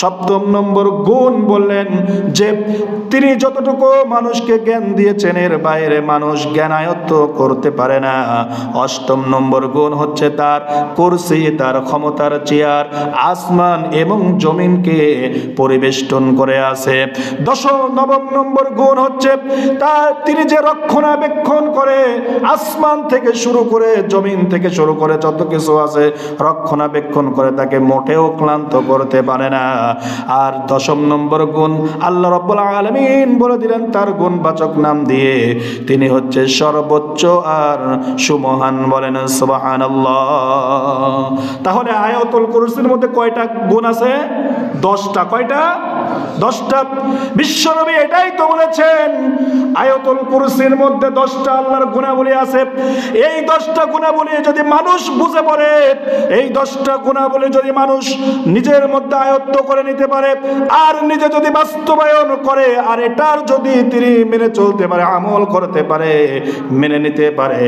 সপ্তম নম্বর গুণ বললেন যে তিনি যতটুকু মানুষকে জ্ঞান দিয়েছেন, এর বাইরে মানুষ জ্ঞান আয়ত্ত করতে পারে না। অষ্টম নম্বর গুণ হচ্ছে তার কুরসি, তার ক্ষমতার চেয়ার, আসমান এবং জমিনকে পরিবেষ্টন করে আছে। দশম, নবম নম্বর গুণ হচ্ছে তার তিনি যে রক্ষণাবেক্ষণ করে আসমান থেকে শুরু করে জমিন থেকে শুরু করে যত কিছু আছে রক্ষণাবেক্ষণ করে তাকে মোটেও ক্লান্ত করতে পারে না। আর দশম নম্বর গুণ আল্লাহ রব্বুল আলমিন বলে দিলেন, তার গুণবাচক নাম দিয়ে তিনি হচ্ছে সর্বোচ্চ আর সুমহান বলেন সুবাহান তাহলে আয়াতুল কুরসির মধ্যে কয়টা গুণ আছে? দশটা। কয়টা? দশটা। বিশ্বনবী এটাই তো বলেছেন, আয়াতুল কুরসির মধ্যে দশটা আল্লাহর গুণাবলী আছে। এই দশটা গুণাবলী যদি মানুষ বুঝে পড়ে, এই দশটা গুণাবলী যদি মানুষ নিজের মধ্যে আয়ত্ত করে নিতে পারে, আর নিজে যদি বাস্তবায়ন করে, আর এটার যদি তিনি মেনে চলতে পারে, আমল করতে পারে, মেনে নিতে পারে।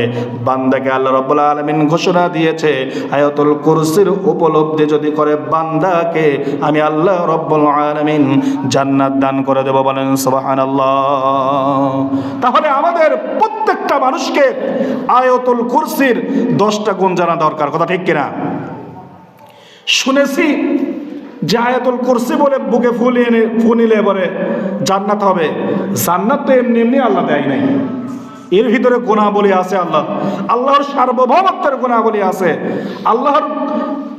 বান্দাকে আল্লাহ রব্বুল আলমিন ঘোষণা দিয়েছে, আয়াতুল কুরসির উপলব্ধি যদি করে বান্দাকে, আমি আল্লাহ রব্বুল আলমিন জান্নাত দান করে দেব বলেন, সুবহানাল্লাহ। তাহলে আমাদের প্রত্যেকটা মানুষকে আয়তুল কুরসির দশটা গুণ জানা দরকার, কথা ঠিক কিনা? শুনেছি যে আয়াতুল কুরসি বলে বুকে ফুলিয়ে নে- ফুনিলে বলে জান্নাত হবে। জান্নাত তো এমনি এমনি আল্লাহ দেয় নাই। এর ভিতরে গুণাবলী আছে আল্লাহ। আল্লাহর সার্বভৌমত্বের গুণাবলী আছে। আল্লাহর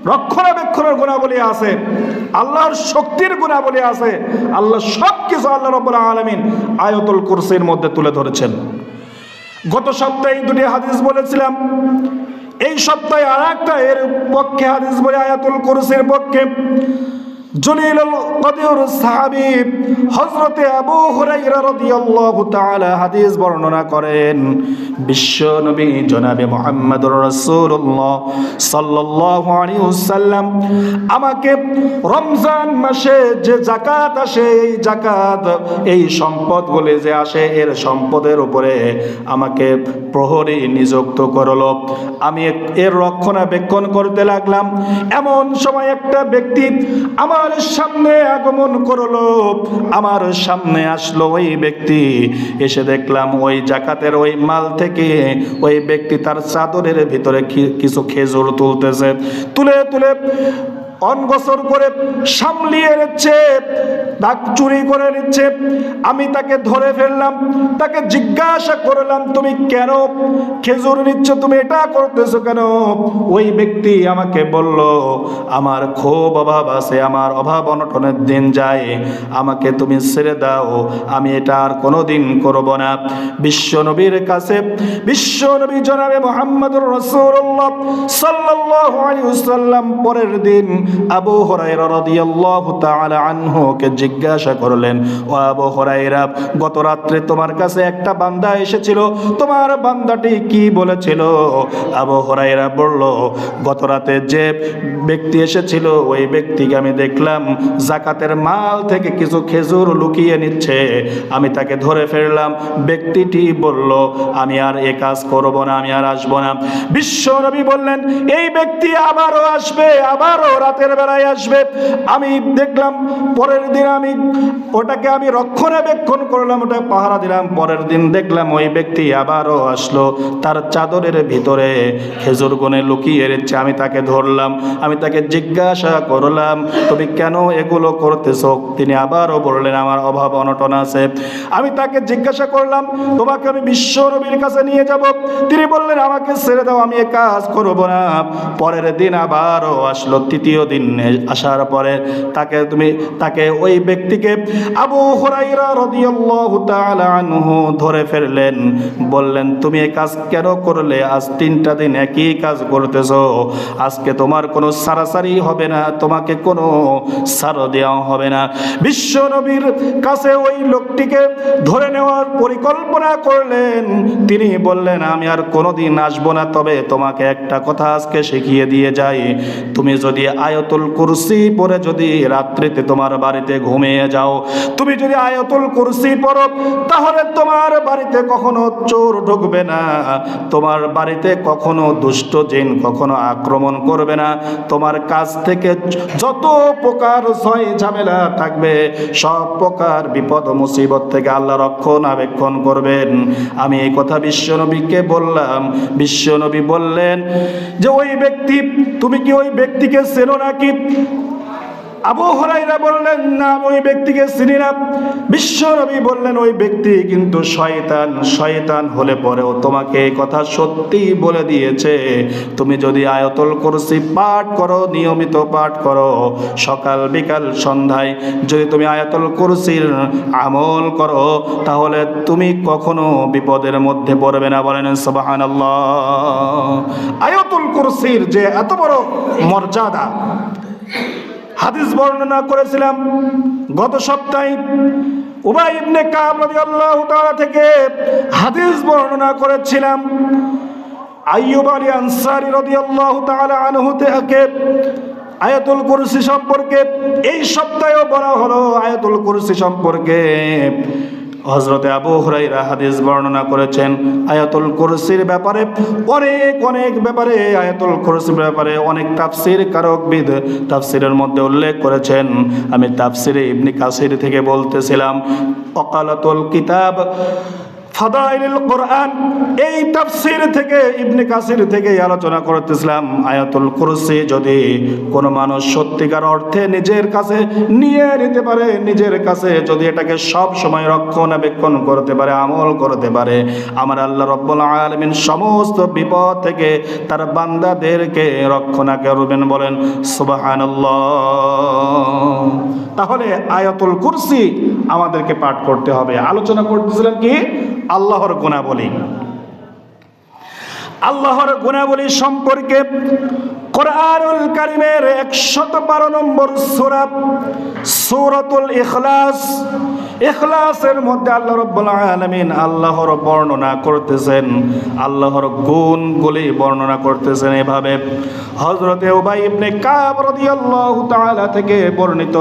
রক্ষণাবেক্ষণের গুণাবলী আছে। আল্লাহর শক্তির গুণাবলী আছে। আল্লাহ সব কিছু আল্লাহ রব্বুল আলমিন আয়তুল কুরসির মধ্যে তুলে ধরেছেন। গত সপ্তাহে দুটি হাদিস বলেছিলাম। এই সপ্তাহে আর একটা এর পক্ষে হাদিস বলে আয়াতুল কুরুসের পক্ষে আমাকে রমজান মাসে যে জাকাত আসে, এই জাকাত এই সম্পদগুলি যে আসে, এর সম্পদের উপরে আমাকে প্রহরী নিযুক্ত করল। আমি এর রক্ষণাবেক্ষণ করতে লাগলাম। এমন সময় একটা ব্যক্তি আমার সামনে আগমন করল। আমার সামনে আসলো ওই ব্যক্তি। এসে দেখলাম ওই জাকাতের ওই মাল থেকে ওই ব্যক্তি তার চাদরের ভিতরে কিছু খেজুর তুলতেছে। তুলে তুলে অনগসর করে সামলিয়ে নিচ্ছে, দাগ চুরি করে নিচ্ছে। আমি তাকে ধরে ফেললাম, তাকে জিজ্ঞাসা করলাম, তুমি কেন খেজুর নিচ্ছ? তুমি এটা করতেছো কেন? ওই ব্যক্তি আমাকে বলল, আমার খুব অভাব আছে, আমার অভাব অনটনের দিন যায়। আমাকে তুমি ছেড়ে দাও, আমি এটা আর কোনোদিন করব না। বিশ্বনবীর কাছে, বিশ্ব নবী জনাবে মোহাম্মদুর রসুল্লাহ আলাইহি ওয়াসাল্লাম, পরের দিন আবু হুরায়রা রাদিয়াল্লাহু তাআলা আনহুকে জিজ্ঞাসা করলেন, ও আবু হুরায়রা, গত রাত্রে তোমার কাছে একটা বান্দা এসেছিল, তোমার বান্দাটি কি বলেছিল? আবু হুরায়রা বলল, গত রাতে যে ব্যক্তি এসেছিল, ওই ব্যক্তিকে আমি দেখলাম জাকাতের মাল থেকে কিছু খেজুর লুকিয়ে নিচ্ছে। আমি তাকে ধরে ফেললাম। ব্যক্তিটি বলল, আমি আর এ কাজ করব না, আমি আর আসব না। বিশ্ব নবী বললেন, এই ব্যক্তি আবারও আসবে, আবারও রাতের বেলায় আসবে। আমি দেখলাম পরের দিন আমি ওটাকে আমি রক্ষণাবেক্ষণ করলাম, ওটা পাহারা দিলাম। পরের দিন দেখলাম ওই ব্যক্তি আবারও আসলো তার চাদরের ভিতরে। খেজুর গুনে লুকিয়ে রেখেছে আমি তাকে ধরলাম, আমি তাকে জিজ্ঞাসা করলাম, তুমি কেন এগুলো করতেছো? তিনি আবারও বললেন, আমার অভাব অনটন আছে। আমি তাকে জিজ্ঞাসা করলাম, তোমাকে আমি বিশ্ব নবীর কাছে নিয়ে যাব? তিনি বললেন, আমাকে ছেড়ে দাও, আমি এ কাজ করব না। পরের দিন আবারও আসলো, তৃতীয় দিন আসার পরে তাকে তুমি, তাকে ওই ব্যক্তিকে আবু হুরাইরা রাদিয়াল্লাহু তাআলা আনহু ধরে ফেললেন। বললেন, তুমি এই কাজ কেন করলে? আজ তিনটা দিন একই কাজ করতেছো। আজকে তোমার কোনো সারাসারি হবে না, তোমাকে কোনো সার দেওয়া হবে না। বিশ্ব নবীর কাছে ওই লোকটিকে ধরে নেওয়ার পরিকল্পনা করলেন। তিনি বললেন, আমি আর কোনোদিন আসব না, তবে তোমাকে একটা কথা আজকে শিখিয়ে দিয়ে যাই। তুমি যদি আয়তুল কুরসি পরে যদি রাত্রিতে তোমার বাড়িতে ঘুমিয়ে যাও, তুমি যদি আয়তুল কুরসি পড়ো, তাহলে তোমার বাড়িতে কখনো চোর ঢুকবে না। তোমার বাড়িতে কখনো দুষ্ট জিন কখনো আক্রমণ করবে না। তোমার কাছ থেকে যত প্রকার ছয় ঝামেলা থাকবে, সব প্রকার বিপদ মুসিবত থেকে আল্লাহ রক্ষণাবেক্ষণ করবেন। আমি এই কথা বিশ্বনবীকে বললাম। বিশ্বনবী বললেন যে, ওই ব্যক্তি, তুমি কি ওই ব্যক্তিকে চেনো নাকি আবু হরাইরা বললেন, না, ওই ব্যক্তিকে চিনি না। বিশ্বনবী বললেন, ওই ব্যক্তি কিন্তু শয়তান শয়তান হলে পরেও তোমাকে এই কথা সত্যি বলে দিয়েছে। তুমি যদি আয়তল কুরসি পাঠ করো, নিয়মিত পাঠ করো, সকাল, বিকাল, সন্ধ্যায় যদি তুমি আয়াতল কুরসির আমল করো, তাহলে তুমি কখনো বিপদের মধ্যে পড়বে না। বলেন, সুবহানাল্লাহ। আয়াতুল কুরসির যে এত বড় মর্যাদা হাদিস বর্ণনা করেছিলাম, গত সপ্তাহে উবাই ইবনে কাব রাদিয়াল্লাহু তাআলা থেকে হাদিস বর্ণনা করেছিলাম। আইয়ুব আলী আনসারী রাদিয়াল্লাহু তাআলা আনহু থেকে আয়াতুল কুরসি সম্পর্কে, এই সপ্তাহেও বলা হলো আয়াতুল কুরসি সম্পর্কে। হজরতে আবু হরাই রাহাদিস বর্ণনা করেছেন, আয়াতুল কুরসির ব্যাপারে অনেক অনেক ব্যাপারে, আয়াতুল কুরসির ব্যাপারে অনেক তাফসির কারকবিদ তাফসিরের মধ্যে উল্লেখ করেছেন। আমি তাফসিরে ইবনি কাসির থেকে বলতেছিলাম অকালাতুল কিতাব ফাদাইলুল কোরআন, এই তাফসির থেকে, ইবনে কাসির থেকে আলোচনা করতেছিলাম আয়াতুল কুরসি। যদি কোনো মানুষ সত্যিকার অর্থে নিজের কাছে নিয়ে নিতে পারে, নিজের কাছে যদি এটাকে সব সময় রক্ষণাবেক্ষণ করতে পারে, আমল করতে পারে, আমার আল্লাহ রব্বুল আলামিন সমস্ত বিপদ থেকে তার বান্দাদেরকে রক্ষণা করবেন বলেন, সুবহানাল্লাহ। তাহলে আয়াতুল কুরসি আমাদেরকে পাঠ করতে হবে। আলোচনা করতেছিলাম কি? আল্লাহর গুণাবলী। আল্লাহর গুণাবলী সম্পর্কে কোরআনুল কারিমের একশত বারো নম্বর সুরা, সুরতুল ইখলাস। ইখলাসের মধ্যে আল্লাহ রব্বুল আলামিন আল্লাহর বর্ণনা করতেছেন। আল্লাহর গুণগুলি বর্ণনা করতেছেন এভাবে। হযরতে উবাই ইবনে কাব রাদিয়াল্লাহু তাআলা থেকে বর্ণিত,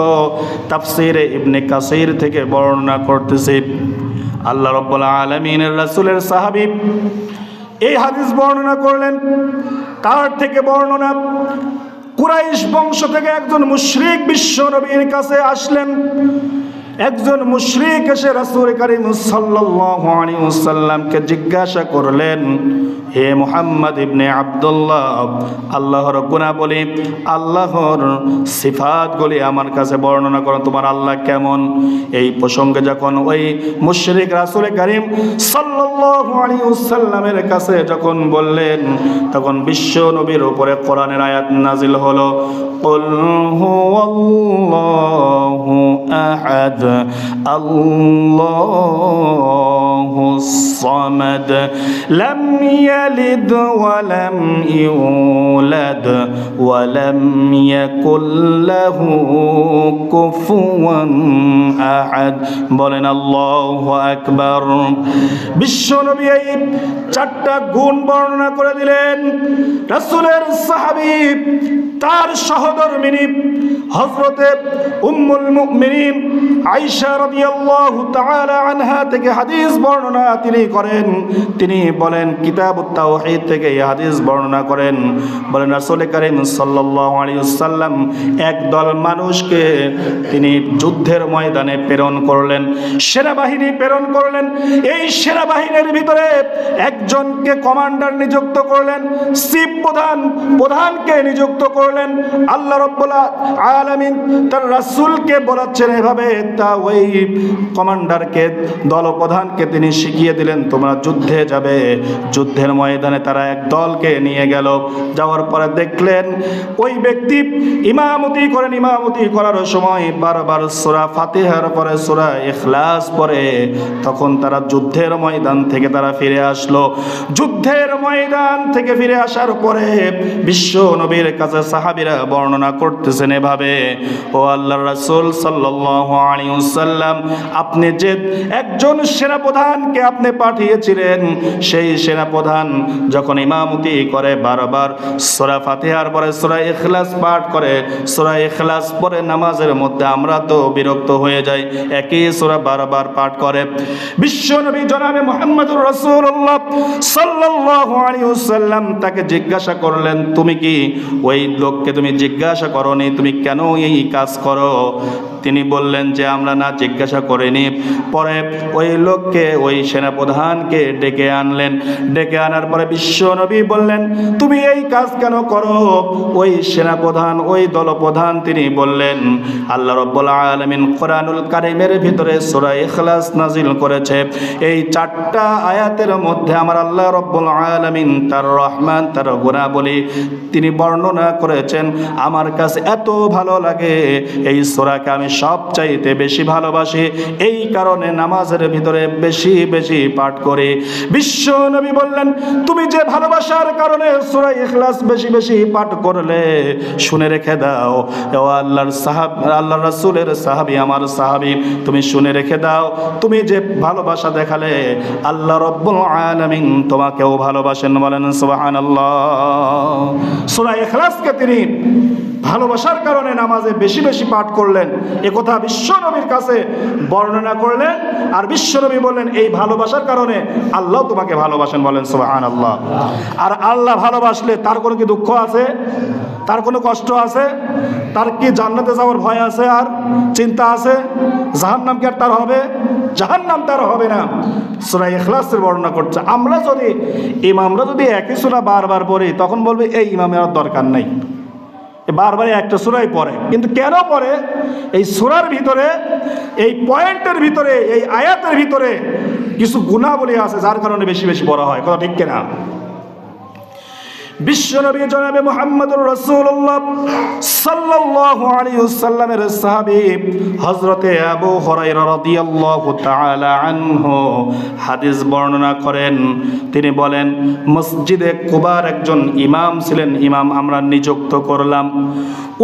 তাফসীরে ইবনে কাসির থেকে বর্ণনা করতেছি। আল্লাহ রব্বুল আলমিনের রাসুলের সাহাবিব এই হাদিস বর্ণনা করলেন কার থেকে বর্ণনা, কুরাইশ বংশ থেকে একজন মুশরিক বিশ্ব নবীর কাছে আসলেন। একজন মুশরিক এসে রাসুল করিম ওয়াসাল্লামকে জিজ্ঞাসা করলেন হে মুহাম্মদ ইবনে আব্দুল্লাহ আল্লাহর গুণাবলী আল্লাহর সিফাতগুলি আমার কাছে বর্ণনা করো তোমার আল্লাহ কেমন এই প্রসঙ্গে যখন ওই মুশরিক রাসূল করিম সাল্লাল্লাহু আলাইহি ওয়াসাল্লামের কাছে যখন বললেন তখন বিশ্ব নবীর উপরে কোরআনের আয়াত নাজিল হলো قل هو الله أحد الله الصمد لم يلد ولم يولد ولم يكن له كفوا أحد বলেন আল্লাহু আকবার বিশ্বনবী এই চারটা গুণ বর্ণনা করে দিলেন রাসূলের সাহাবী তার সহধর্মিনী হযরতে উম্মুল মুমিনিন আয়েশা রাদিয়াল্লাহু তাআলা আনহা থেকে হাদিস বর্ণনা তিনি করেন। তিনি বলেন, কিতাবুত তাওহীদ থেকে হাদিস বর্ণনা করেন। বলেন, রাসূল করিম সাল্লাল্লাহু আলাইহি ওয়াসাল্লাম একদল মানুষকে তিনি যুদ্ধের ময়দানে প্রেরণ করলেন, সেনাবাহিনী প্রেরণ করলেন। এই সেনাবাহিনীর ভিতরে একজনকে কমান্ডার নিযুক্ত করলেন চিফ প্রধান, প্রধানকে নিযুক্ত করলেন। আল্লাহ রব্বুল আলামিন তার রাসূলকে বলাচ্ছেন এভাবে তা ওই কমান্ডারকে, দলপ্রধানকে তিনি শিখিয়ে দিলেন, তোমরা যুদ্ধে যাবে। যুদ্ধের ময়দানে তারা এক দলকে নিয়ে গেল। যাওয়ার পরে দেখলেন, ওই ব্যক্তি ইমামতি করেন, ইমামতি করার সময় বারবার সূরা ফাতিহার পরে সূরা ইখলাস পরে তখন তারা যুদ্ধের ময়দান থেকে তারা ফিরে আসলো। যুদ্ধের ময়দান থেকে ফিরে আসার পরে বিশ্ব নবীর কাছে সাহাবীরা বর্ণনা করতেছেন এভাবে, ও আল্লাহর রাসূল ওয়াসাল্লাম, আপনি যে একজন সেনাপ্রধানকে আপনি পাঠিয়েছিলেন, সেই সেনাপ্রধান যখন ইমামতি করে বারবার সোরা ফাতিহার পরে সোরা ইখলাস পাঠ করে, সোরা ইখলাস পরে নামাজের মধ্যে আমরা তো বিরক্ত হয়ে যাই, একই সোরা বারবার পাঠ করে। বিশ্বনবী জনাবে মোহাম্মদুর রাসূলুল্লাহ সাল্লাল্লাহু আলাইহি ওয়াসাল্লাম তাকে জিজ্ঞাসা করলেন, তুমি কি ওই লোককে তুমি জিজ্ঞাসা করনি? তুমি কেন এই কাজ করো? তিনি বললেন যে, আমরা না জিজ্ঞাসা করিনি। পরে ওই লোককে ওই সেনাপ্রধানকে ডেকে আনলেন। ডেকে আনার পরে বিশ্বনবী বললেন, তুমি এই কাজ কেন করো? ওই সেনাপ্রধান, ওই দলপ্রধান তিনি বললেন, আল্লাহ রব্বুল আলমিন কোরআনুল কারিমের ভিতরে সূরা ইখলাস নাজিল করেছে। এই চারটা আয়াতের মধ্যে আমার আল্লাহ রব্বুল আলমিন তার রহমান, তার গুণাবলী তিনি বর্ণনা করেছেন। আমার কাছে এত ভালো লাগে এই সোরাকে আমি সব চাইতে বেশি ভালোবাসি। এই কারণে নামাজের ভিতরে বেশি বেশি বেশি পাঠ করে। বিশ্ব নবী বললেন, তুমি যে ভালোবাসার কারণে সোরা ইখলাস বেশি বেশি পাঠ করলে, শুনে রেখে দাও। ও আল্লাহর সাহাব আল্লাহ রাসূলের সাহাবী, আমার সাহাবী, তুমি শুনে রেখে দাও। তুমি যে ভালোবাসা দেখালে, আল্লাহ রব্বুল আলামিন তোমাকেও ভালোবাসেন বলেন, সুবহানাল্লাহ। সূরা ইখলাসকে তিনি ভালোবাসার কারণে নামাজে বেশি বেশি পাঠ করলেন। একথা বিশ্বনবীর কাছে বর্ণনা করলেন আর বিশ্বনবী বললেন, এই ভালোবাসার কারণে আল্লাহ তোমাকে ভালোবাসেন। বলেন সুবাহান আল্লাহ আর আল্লাহ ভালোবাসলে তার কোনো কি দুঃখ আছে? তার কোনো কষ্ট আছে? তার কি জান্নাতে যাওয়ার ভয় আছে আর চিন্তা আছে? জাহান্নাম কি আর তার হবে? জাহান্নাম তার হবে না। সুরা ইখলাসের বর্ণনা করছে, আমরা যদি, ইমামরা যদি একই সুরা বারবার পড়ি, তখন বলবে, এই ইমামের আর দরকার নাই বারবার একটা সুরাই পড়ে। কিন্তু কেন পড়ে? এই সুরার ভিতরে, এই পয়েন্টের ভিতরে, এই আয়াতের ভিতরে কিছু গুণাবলী আছে, যার কারণে বেশি বেশি বড় হয়। কথা ঠিক কিনা? বিশ্বনবী জনাবে মোহাম্মদুর রসুল্লাহ সাল্লাল্লাহু আলাইহি ওয়াসাল্লামের সাহাবী হযরতে আবু হুরায়রা রাদিয়াল্লাহু তাআলা আনহু হাদিস বর্ণনা করেন। তিনি বলেন, মসজিদে কুবার একজন ইমাম ছিলেন, ইমাম আমরা নিযুক্ত করলাম।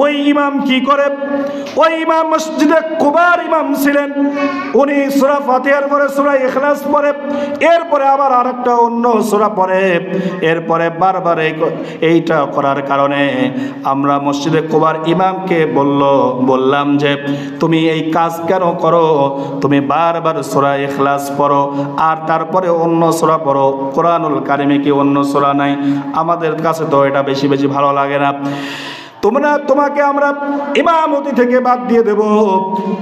ওই ইমাম কি করে? ওই ইমাম মসজিদে কুবার ইমাম ছিলেন। উনি সূরা ফাতিহার পরে, সূরা ইখলাস পড়ে এরপরে আবার আরেকটা অন্য সূরা পড়ে এরপরে বারবার এই এইটা করার কারণে আমরা মসজিদে কোবার ইমামকে বলল, বললাম যে, তুমি এই কাজ কেন করো? তুমি বারবার সোরা এখলাস পড়ো, আর তারপরে অন্য সোরা পড়ো। কোরআনুল কারিমে কি অন্য সোরা নাই? আমাদের কাছে তো এটা বেশি বেশি ভালো লাগে না। তোমরা, তোমাকে আমরা ইমামতি থেকে বাদ দিয়ে দেব।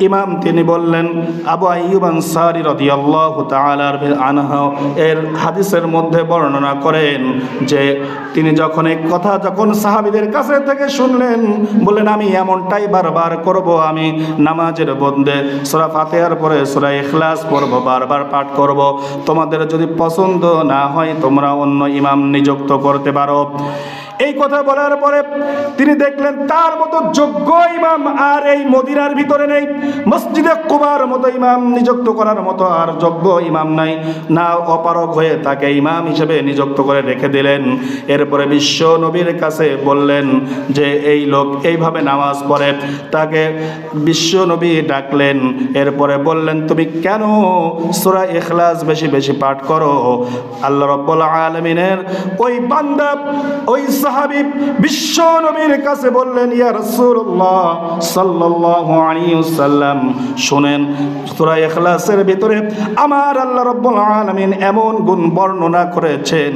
ইমাম তিনি বললেন, আবু আইয়ুব আনসারী রাদিয়াল্লাহু তাআলা আনহু এর হাদিসের মধ্যে বর্ণনা করেন যে, তিনি যখন এই কথা যখন সাহাবীদের কাছে থেকে শুনলেন, বললেন, আমি এমনটাই বারবার করব, আমি নামাজের বন্দে সূরা ফাতিহার পরে সূরা ইখলাস পড়ব, বারবার পাঠ করব। তোমাদের যদি পছন্দ না হয়, তোমরা অন্য ইমাম নিযুক্ত করতে পারো। এই কথা বলার পরে তিনি দেখলেন তার মতো যোগ্য ইমাম আর এই মদিনার ভিতরে নেই। মসজিদে কুবার মতো ইমাম নিযুক্ত করার মতো আর যোগ্য ইমাম নাই। না অপারক হয়ে তাকে ইমাম হিসেবে নিযুক্ত করে রেখে দিলেন। এরপরে বিশ্ব নবীর কাছে বললেন যে, এই লোক এইভাবে নামাজ পড়ে, তাকে বিশ্ব নবী ডাকলেন। এরপরে বললেন, তুমি কেন সূরা ইখলাস বেশি বেশি পাঠ করো? আল্লাহ রাব্বুল আলামিনের ওই বান্দা, ওই সাহাবী বিশ্ব নবীর কাছে বললেন, ইয়া রাসূলুল্লাহ সাল্লাল্লাহু আলাইহি ওয়াসাল্লাম, শুনেন, সূরা ইখলাসের ভিতরে আমার আল্লাহ রাব্বুল আলামিন এমন গুণ বর্ণনা করেছেন,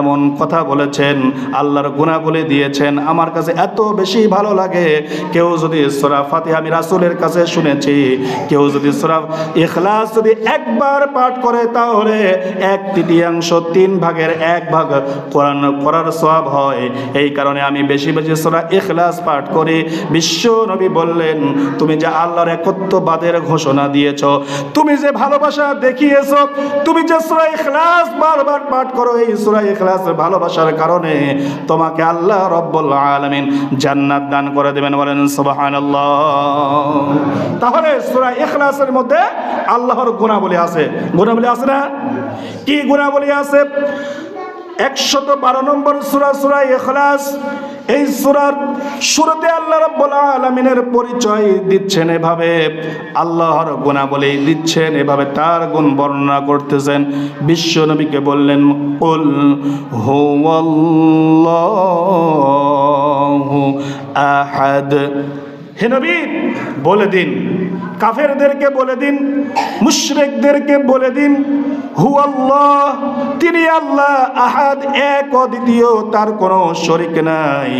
এমন কথা বলেছেন, আল্লাহর গুণাবলী দিয়েছেন, আমার কাছে এত বেশি ভালো লাগে। কেউ যদি সূরা ফাতিহা আমি রাসূলের কাছে শুনেছি, কেউ যদি সূরা ইখলাস যদি একবার পাঠ করে, তাহলে এক তৃতীয়াংশ তিন ভাগের এক ভাগ কোরআন করার সওয়াব হয়। এই কারণে আমি বেশি বেশি সূরা এখলাস পাঠ করি। বিশ্ব নবী বললেন, তুমি যে আল্লাহর একত্ববাদের ঘোষণা দিয়েছ, তুমি যে ভালোবাসা দেখিয়েছ, তুমি যে সূরা ইখলাস বারবার পাঠ করো, এই সূরা ইখলাসের ভালোবাসার কারণে তোমাকে আল্লাহ রব্বুল আলামিন জান্নাত দান করে দেবেন। বলেন, সুবহানাল্লাহ। তাহলে সূরা এখলাসের মধ্যে আল্লাহর গুণাবলী আছে। গুণাবলী আছে না? কি গুণাবলী আছে? একশত বারো নম্বর সুরা সুরা এখলাস এই সুরার শুরুতে আল্লাহ রাব্বুল আলামিনের পরিচয় দিচ্ছেন এভাবে, আল্লাহর গুণাবলী দিচ্ছেন এভাবে, তার গুণ বর্ণনা করতেছেন। বিশ্ব নবীকে বললেন, কুল হুয়াল্লাহু আহাদ। হে নবী, বলে দিন। কাফেরদেরকে বলে দিন, মুশরিকদেরকে বলে দিন হু আল্লাহ তিনি আল্লাহ আহাদ, এক অদ্বিতীয়, তার কোনো শরিক নাই।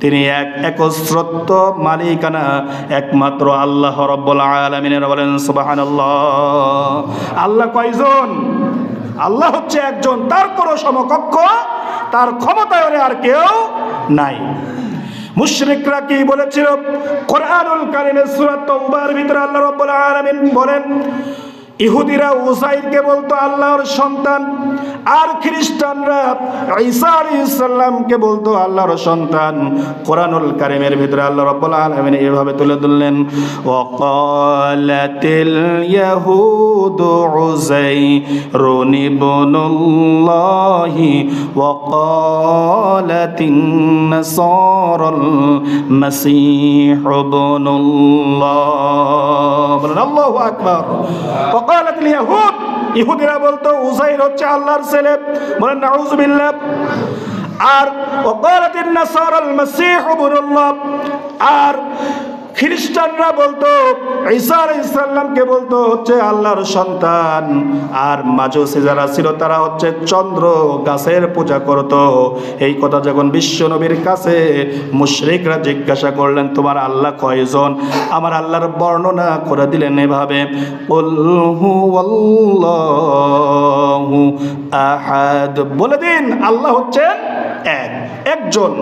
তিনি এক একস্রত্ব মালিকানা, একমাত্র আল্লাহ রব্বুল আলামিনের বলেন, সুবহানাল্লাহ। আল্লাহ কয়জন? আল্লাহ হচ্ছে একজন, তার কোনো সমকক্ষ, তার ক্ষমতায় আর কেউ নাই। মুশরিকরা কি বলেছিল? কোরআনুল কারিমের সূরা তাওবার ভিতরে আল্লাহ রাব্বুল আলামিন বলেন ইহুদিরা উসাইরকে বলতো আল্লাহর সন্তান, আর খ্রিস্টানরা ঈসা আলাইহিস সালামকে বলতো আল্লাহর সন্তান। কোরআনুল কারিমের ভিতরে আল্লাহ রাব্বুল আলামিন এভাবে তুলে ধরলেন, ওয়াকালাতিল ইয়াহুদু উযাইরুন ইবনুল্লাহি ওয়াকালাতিন নাসারাল মাসীহ ইবনুল্লাহ। আল্লাহু আকবার। ওকালাত ইয়াহুদ ইহুদিরা বলতো উজাইর হচ্ছে আল্লাহর ছেলে। বলেন, নাউজুবিল্লাহ। আর ওকালাত নাসারাল মাসীহ ইবনুল্লাহ। আর খ্রিস্টানরা বলতো, ঈসা ইসলামকে বলতো হচ্ছে আল্লাহর সন্তান। আর মাজুসি যারা ছিল, তারা হচ্ছে চন্দ্র গাছের পূজা করত। এই কথা যখন বিশ্ব নবীর কাছে মুশরিকরা জিজ্ঞাসা করলেন, তোমার আল্লাহ কয়জন? আমার আল্লাহর বর্ণনা করে দিলেন এভাবে আহাদ। বলে দিন, আল্লাহ হচ্ছেন এক, একজন।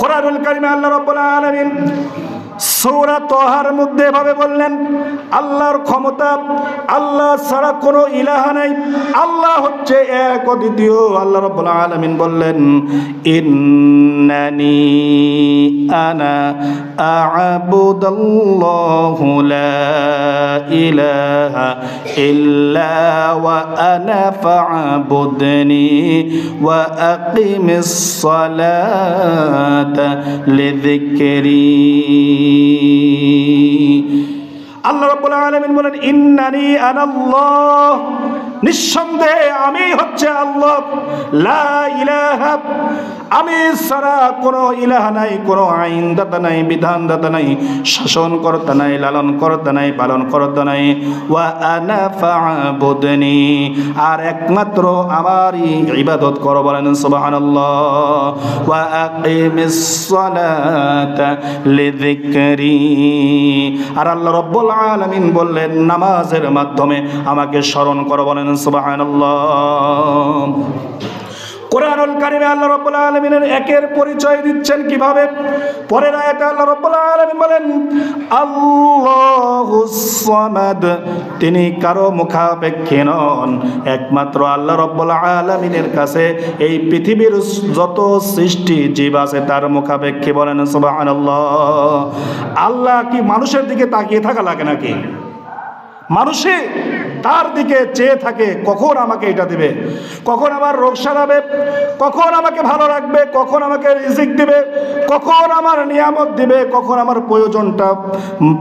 কোরআনুল কারিমে আল্লাহ রাব্বুল আলামিন সৌরা তহার মধ্যে এভাবে বললেন, আল্লাহর ক্ষমতা আল্লাহ ছাড়া কোনো ইলাহা নাই। আল্লাহ হচ্ছে এক অদ্বিতীয়। আল্লাহ রব্বুল আলামিন বললেন, ইন্নানি আনা আ'বুদাল্লাহু লা ইলাহা ইল্লা ওয়া আনা ফা'বুদনি ওয়া আল্লাহ রাব্বুল আলামিন বলেন ইন্নানি আনাল্লাহ নিঃসন্দেহে আমি হচ্ছে আল্লাহ। আমি ছাড়া কোনো ইলাহা নাই, কোনো আইন দাতা নাই বিধান দাতা নাই শাসন কর্তা নাই লালন কর্তা নাই। পালন কর্তা নাই আর একমাত্র আমারই ইবাদত করো বলেন সুবহানাল্লাহ। আর আল্লাহ রব্বুল আলামিন বললেন, নামাজের মাধ্যমে আমাকে স্মরণ করো বলেন আল্লাহ একের পরিচয় দিচ্ছেন আল্লাহ বলেন তিনি কারও মুখাপেক্ষী নন, একমাত্র আল্লাহ রাব্বুল আলামিনের কাছে এই পৃথিবীর যত সৃষ্টি জীব আছে তার মুখাপেক্ষী বলেন, সুবহানাল্লাহ। আল্লাহ কি মানুষের দিকে তাকিয়ে থাকা লাগে নাকি? মানুষে তার দিকে চেয়ে থাকে, কখন আমাকে এটা দিবে? কখন আমার রোগ সারাবে? কখন আমাকে ভালো রাখবে? কখন আমাকে রিজিক দিবে? কখন আমার নিয়ামত দিবে? কখন আমার প্রয়োজনটা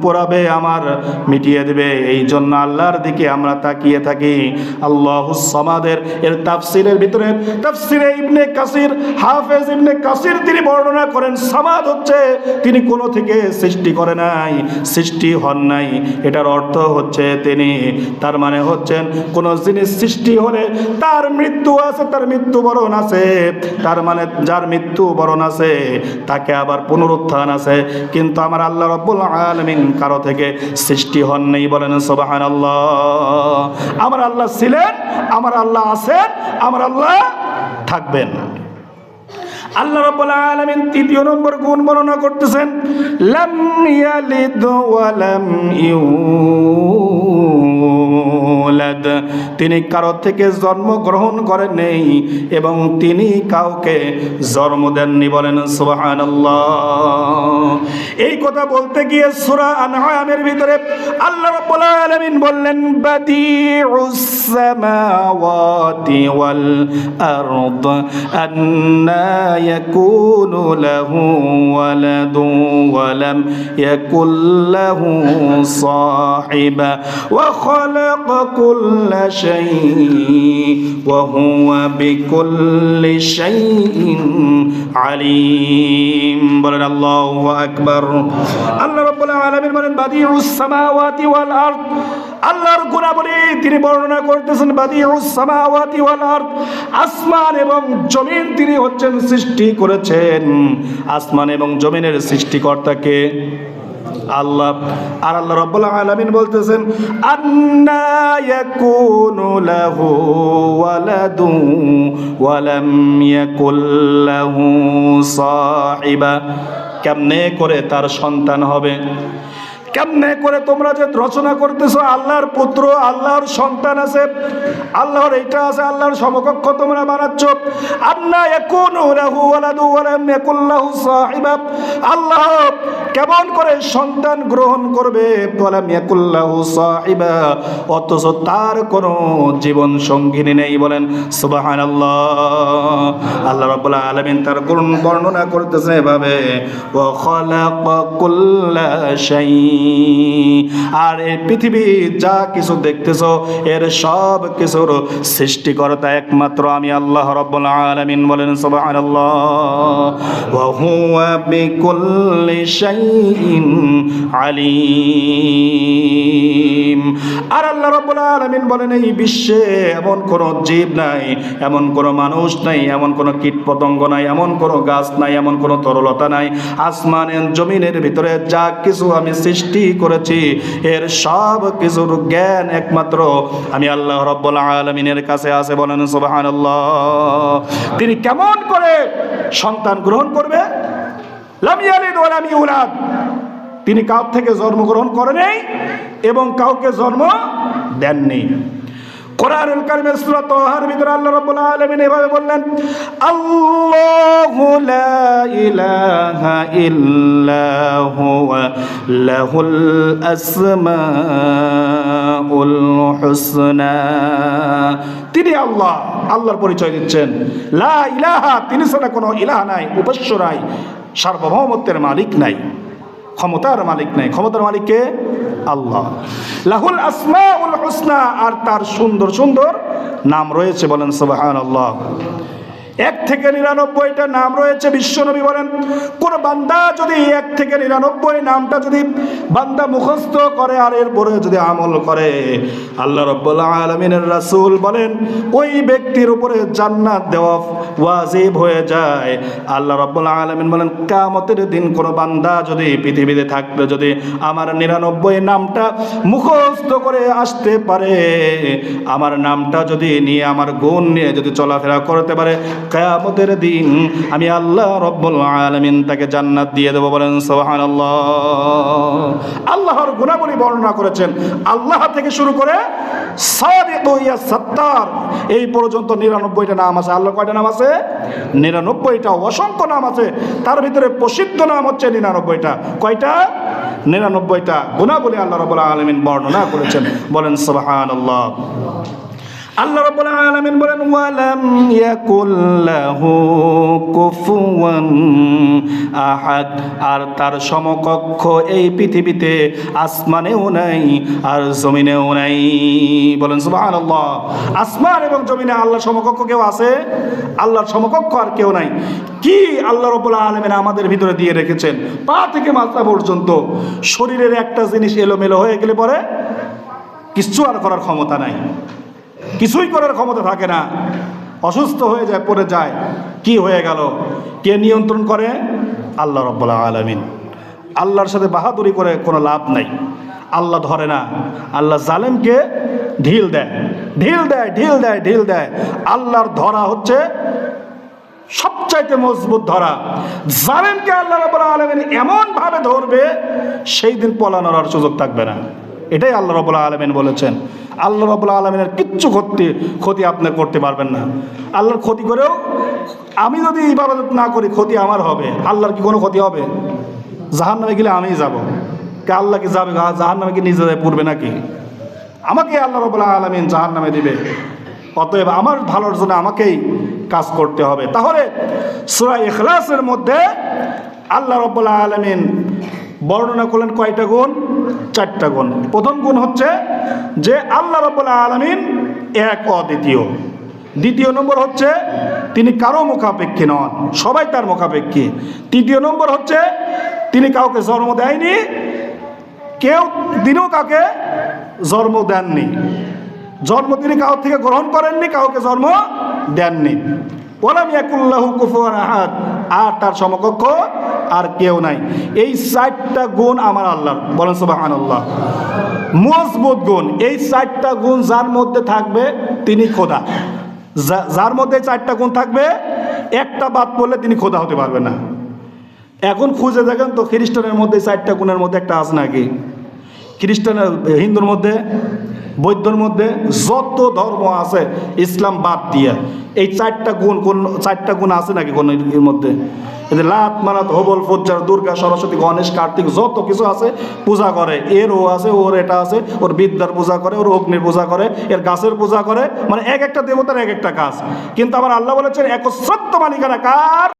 পড়াবে, আমার মিটিয়ে দেবে? এই জন্য আল্লাহর দিকে আমরা তাকিয়ে থাকি। আল্লাহ সমাদের, এর তাফসিরের ভিতরে তাফসিরে ইবনে কাসির, হাফেজ ইবনে কাসির তিনি বর্ণনা করেন, সমাদ হচ্ছে তিনি কোনো থেকে সৃষ্টি করে নাই, সৃষ্টি হন নাই। এটার অর্থ হচ্ছে তিনি। তার মানে হচ্ছেন, কোন জিনিস সৃষ্টি হলে তার মৃত্যু আছে, তার মৃত্যু বরণ আছে। তার মানে যার মৃত্যু বরণ আছে, তাকে আবার পুনরুত্থান আছে। কিন্তু আমার আল্লাহ রব্বুল আলমিন কারও থেকে সৃষ্টি হন নেই বলেন সোবাহান আল্লাহ আমার আল্লাহ ছিলেন, আমার আল্লাহ আছেন, আমার আল্লাহ থাকবেন। আল্লাহ রাব্বুল আলামিন তৃতীয় নম্বর গুণ বর্ণনা করতেছেন, লাম ইয়ালিদ ওয়া লাম ইউলাদ তিনি কারও থেকে জন্মগ্রহণ করেন নেই এবং তিনি কাউকে জন্ম দেননি বলেন এই কথা বলতে গিয়ে সূরা আনআমের ভিতরে আল্লাহ রাব্বুল আলামিন বললেন, বাদিউস সামাওয়াতি ওয়াল আরদ, আন্না ইয়াকুনু লাহু ওয়ালাদু ওয়ালাম ইয়াকুল লাহু সাহিবা, ওয়া খালাকা ওয়া হুয়া বিকুল্লি শাইইন আলিম। বলেন, আল্লাহু আকবার। আল্লাহ রাব্বুল আলামিন বলেন, বাদিউস সামাওয়াতি ওয়াল আরদ। আল্লাহর গুণাবলী তিনি বর্ণনা করতেছেন সামাওয়াতি ওয়াল আরদ। আসমান এবং জমিন তিনি হচ্ছেন সৃষ্টি করেছেন। আসমান এবং জমিনের সৃষ্টিকর্তাকে আল্লাহ আর আল্লাহ রাব্বুল আলামিন বলতেছেন, আন্না ইয়াকুনু লাহু ولد ولم يكن له সাহিবা কেমনে করে তার সন্তান হবে? কেমনে করে তোমরা যে রচনা করতেছো, আল্লাহর পুত্র, আল্লাহর সন্তান আছে, আল্লাহর এইটা আছে, আল্লাহর সমকক্ষ তোমরা বানাচ্ছ। আন্না ইয়াকুনু লাহু ওয়ালাদু ওয়া লাম ইয়াকুল লাহু সাহিবা। আল্লাহ কেমন করে সন্তান গ্রহণ করবে অথচ তার কোনো জীবন সঙ্গিনী নেই বলেন, সুবহানাল্লাহ। আল্লাহ রাব্বুল আলামিন তার গুণ বর্ণনা করতেছে এভাবে, ওয়া খালাকা কুল্লা শাই আর এই পৃথিবী যা কিছু দেখতেছ, এর সব কিছুর সৃষ্টিকর্তা একমাত্র আমি আল্লাহ রাব্বুল আলামিন বলেন, সুবহানাল্লাহ। ওয়া হুয়া বিকুল্লি শাইইন আলিম। আর আল্লাহ রাব্বুল আলামিন বলেন, এই বিশ্বে এমন কোন জীব নাই, এমন কোন মানুষ নাই, এমন কোন কীট পতঙ্গ নাই, এমন কোন গাছ নাই, এমন কোন তরলতা নাই। আসমানের জমিনের ভিতরে যা কিছু আমি সৃষ্টি করেছি। এর সব কিছুর জ্ঞান একমাত্র আমি আল্লাহ রব্বুল আলমিনের কাছে আছে বলেন সুবহানাল্লাহ। তিনি কেমন করে সন্তান গ্রহণ করবে? তিনি কাউ থেকে জন্মগ্রহণ করেনি এবং কাউকে জন্ম দেননি কোরআনুল কারিমের সূরা ভিতরে আল্লাহ রাব্বুল আলামিন এভাবে বললেন, আল্লাহু লা ইলাহা ইল্লা হুয়া লাহুল আসমাউল হুসনা তিনি আল্লাহ, আল্লাহর পরিচয় দিচ্ছেন। লা ইলাহা, তিনি ছাড়া কোনো ইলাহ নাই, উপাস্য নাই, সার্বভৌমত্বের মালিক নাই, ক্ষমতার মালিক নাই। ক্ষমতার মালিক কে? আল্লাহ। লাহুল আসমাউল হুসনা, আর তার সুন্দর সুন্দর নাম রয়েছে বলেন সুবহান আল্লাহ থেকে নিরানব্বইটা নাম রয়েছে, বিশ্বনবী বলেন, কোন বান্দা যদি এক থেকে নিরানব্বই নামটা যদি বান্দা মুখস্থ করে আর এরপরে যদি আমল করে, আল্লাহ রব্বুল আলমিনের রাসূল বলেন, ওই ব্যক্তির উপরে জান্নাত দেওয়া ওয়াজিব হয়ে যায়। আল্লাহ রব্বুল আলমিন বলেন কামতের দিন কোনো বান্দা যদি পৃথিবীতে থাকলে যদি আমার নিরানব্বই নামটা মুখস্থ করে আসতে পারে, আমার নামটা যদি নিয়ে, আমার গুণ নিয়ে যদি চলাফেরা করতে পারে কেয়ামতের দিন আমি আল্লাহ রব্বুল আলমিন তাকে জান্নাত দিয়ে দেবো বলেন সোহান আল্লাহর গুণাবলী বর্ণনা করেছেন। আল্লাহ থেকে শুরু করে এই পর্যন্ত নিরানব্বইটা নাম আছে। আল্লাহ কয়টা নাম আছে? নিরানব্বইটা, অসংখ্য নাম আছে। তার ভিতরে প্রসিদ্ধ নাম হচ্ছে নিরানব্বইটা। কয়টা? নিরানব্বইটা। গুণাবলী আল্লাহ রবুল্লা আলমিন বর্ণনা করেছেন। বলেন সোহান আল্লাহ আল্লাহ রাব্বুল আলামিন বলেন, ওয়ালাম ইয়াকুল কুফুয়ান আহাদ আর তার সমকক্ষ এই পৃথিবীতে আসমানেও নাই আর জমিনেও নাই। বলেন, সুবহানাল্লাহ। আসমান এবং জমিনে আল্লাহ সমকক্ষ কেউ আছে? আল্লাহর সমকক্ষ আর কেউ নাই। কি আল্লাহ রাব্বুল আলামিন আমাদের ভিতরে দিয়ে রেখেছেন? পা থেকে মাথা পর্যন্ত। শরীরের একটা জিনিস এলোমেলো হয়ে গেলে পরে কিচ্ছু আর করার ক্ষমতা নাই। কিছুই করার ক্ষমতা থাকে না। অসুস্থ হয়ে যায়, পড়ে যায়। কি হয়ে গেল? কে নিয়ন্ত্রণ করে? আল্লাহ রব্বুল্লাহ আলমিন। আল্লাহর সাথে বাহাদুরি করে কোনো লাভ নাই। আল্লাহ ধরে না। আল্লাহ জালেমকে ঢিল দেয়। ঢিল দেয় ঢিল দেয় ঢিল দেয়। আল্লাহর ধরা হচ্ছে সবচাইতে মজবুত ধরা। জালেমকে আল্লাহ রাব্বুল আলামিন এমন ভাবে ধরবে, সেই দিন পলানোর আর সুযোগ থাকবে না। এটাই আল্লাহ রাব্বুল আলামিন বলেছেন। আল্লাহ রবুল্লা আলমিনের কিচ্ছু ক্ষতি ক্ষতি আপনি করতে পারবেন না। আল্লাহর ক্ষতি করেও আমি যদি ইবাদত না করি, ক্ষতি আমার হবে। আল্লাহর কি কোনো ক্ষতি হবে? জাহান নামে গেলে আমিই যাব। কে আল্লাহ কি যাবে? জাহান নামে কি নিজে যায় পড়বে নাকি? আমাকে আল্লাহ রবুল্লা আলমিন জাহান নামে দিবে। অতএব আমার ভালোর জন্য আমাকেই কাজ করতে হবে। তাহলে সুরা ইখলাসের মধ্যে আল্লাহ রব্বুল্লাহ আলমিন বর্ণনা করলেন কয়টা গুণ? চারটা গুণ। প্রথম গুণ হচ্ছে যে আল্লাহ রব্বুল্লাহ আলমিন এক অদ্বিতীয়। দ্বিতীয় নম্বর হচ্ছে তিনি কারও মুখাপেক্ষী নন, সবাই তার মুখাপেক্ষী। তৃতীয় নম্বর হচ্ছে তিনি কাউকে জন্ম দেয়নি, কেউ তিনিও কাউকে জন্ম দেননি। জন্ম তিনি কাউ থেকে গ্রহণ করেননি, কাউকে জন্ম দেননি। ওলাম ইয়াকুল্লাহু কুফুয়ান আর তার সমকক্ষ আর কেউ নাই। এই চারটা গুণ আমার আল্লাহর। বলেন সুবাহান আল্লাহ মজবুত গুণ। এই চারটা গুণ যার মধ্যে থাকবে তিনি খোদা। যার মধ্যে চারটা গুণ থাকবে, একটা বাদ পড়লে তিনি খোদা হতে পারবে না। এখন খুঁজে দেখেন তো খ্রিস্টানের মধ্যে চারটা গুণের মধ্যে একটা আছে নাকি? খ্রিস্টানের, হিন্দুর মধ্যে বৌদ্ধর মধ্যে যত ধর্ম আছে, ইসলাম বাদ দিয়ে, এই চারটা গুণ কোন, চারটা গুণ আছে নাকি কোন মধ্যে? লাত মানাত হবল, ফজ্জার, দুর্গা, সরস্বতী, গণেশ, কার্তিক, যত কিছু আছে পূজা করে। এর ও আছে, ওর এটা আছে, ওর বিদ্যার পূজা করে, ওর অগ্নির পূজা করে, এর গাছের পূজা করে মানে এক একটা দেবতার এক একটা কাজ। কিন্তু আমার আল্লাহ বলেছেন একশ্রদ্ধ মালিকানা কার?